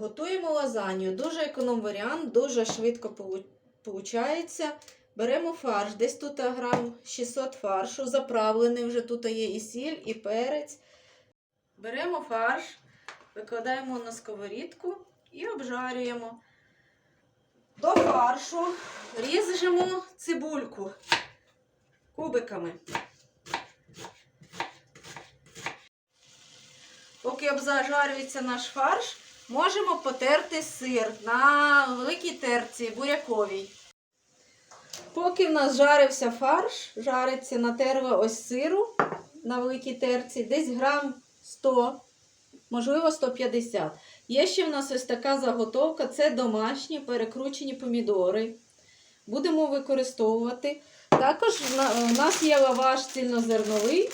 Готуємо лазанью. Дуже економ варіант, дуже швидко виходить. Беремо фарш, десь тут грам 600 фаршу, заправлений вже тут є і сіль, і перець. Беремо фарш, викладаємо на сковорідку і обжарюємо. До фаршу ріжемо цибульку кубиками. Поки обзажарюється наш фарш, можемо потерти сир на великій терці буряковій. Поки в нас жарився фарш, жариться натерла ось сиру на великій терці, десь грам 100, можливо 150. Є ще в нас ось така заготовка, це домашні перекручені помідори. Будемо використовувати. Також у нас є лаваш цільнозерновий.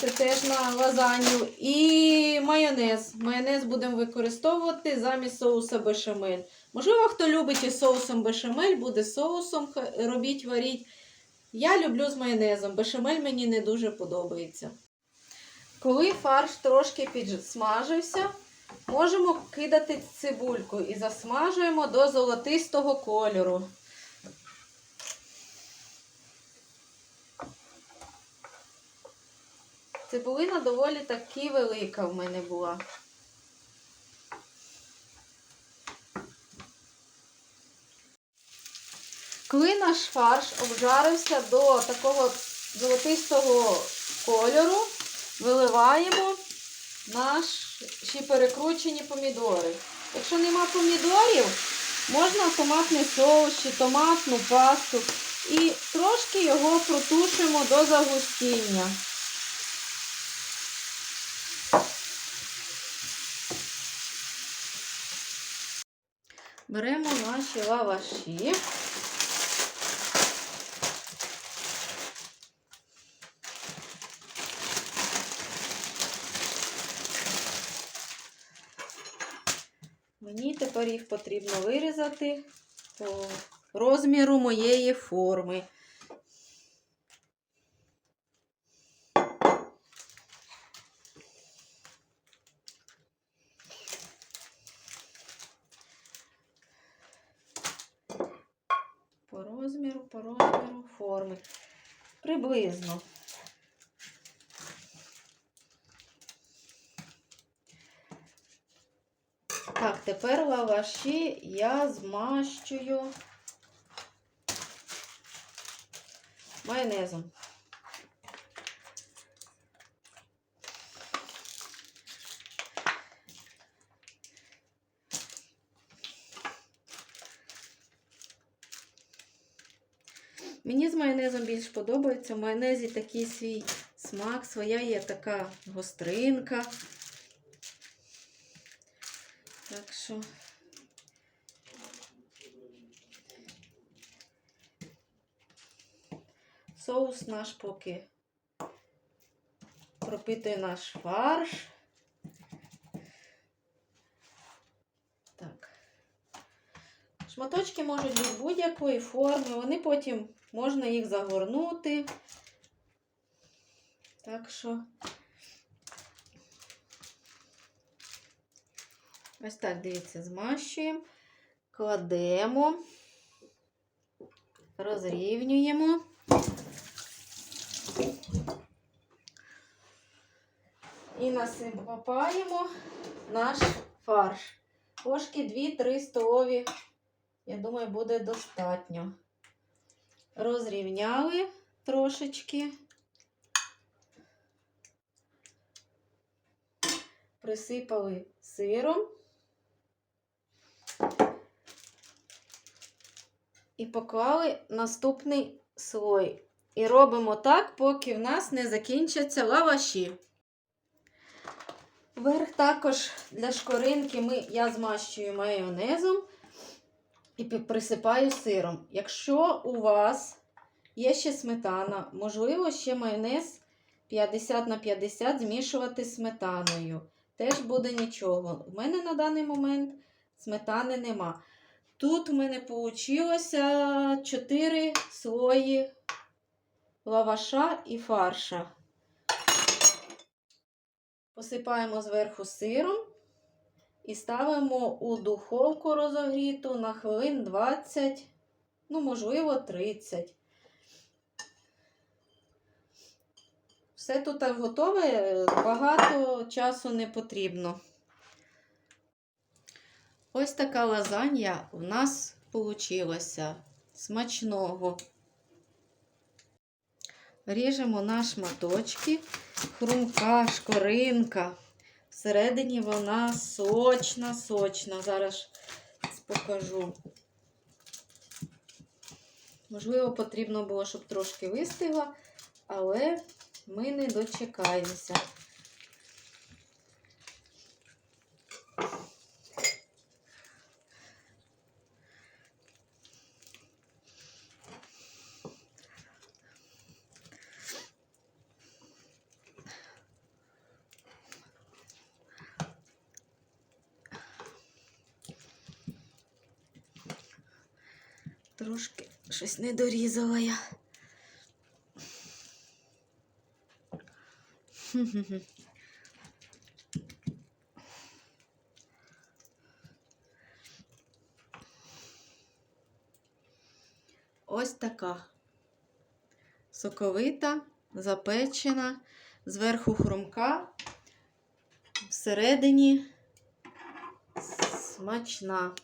Це теж на лазанью. І майонез. Майонез будемо використовувати замість соуса бешамель. Можливо, хто любить із соусом бешамель, буде соусом робіть, варіть. Я люблю з майонезом. Бешамель мені не дуже подобається. Коли фарш трошки підсмажився, можемо кидати цибульку і засмажуємо до золотистого кольору. Цибулина доволі таки велика в мене була. Коли наш фарш обжарився до такого золотистого кольору, виливаємо наші перекручені помідори. Якщо нема помідорів, можна томатний соус чи томатну пасту і трошки його протушимо до загустіння. Беремо наші лаваші. Мені тепер їх потрібно вирізати по розміру моєї форми. По розміру, по розміру форми. Приблизно. Так, тепер лаваші я змащую майонезом. Мені з майонезом більш подобається. В майонезі такий свій смак, своя є така гостринка. Так що соус наш поки пропитує наш фарш. Так. Шматочки можуть бути будь-якої форми, вони потім можна їх загорнути. Так що ось так, дивіться, змащуємо, кладемо, розрівнюємо. І насипаємо наш фарш. Ложки 2-3 столові, я думаю, буде достатньо. Розрівняли трошечки. Присипали сиром. І поклали наступний слой. І робимо так, поки в нас не закінчаться лаваші. Верх також для шкоринки ми, я змащую майонезом і присипаю сиром. Якщо у вас є ще сметана, можливо, ще майонез 50 на 50 змішувати з сметаною. Теж буде нічого. У мене на даний момент сметани нема. Тут у мене вийшло 4 слої лаваша і фарша. Посипаємо зверху сиром і ставимо у духовку розогріту на хвилин 20, ну, можливо, 30. Все тут готове, багато часу не потрібно. Ось така лазанья в нас вийшла. Смачного. Ріжемо на шматочки. Хрумка, шкоринка. Всередині вона сочна, сочна. Зараз покажу. Можливо, потрібно було, щоб трошки вистигла, але ми не дочекаємося. Трошки щось не дорізала я. Ось така соковита, запечена, зверху хрумка, всередині смачна.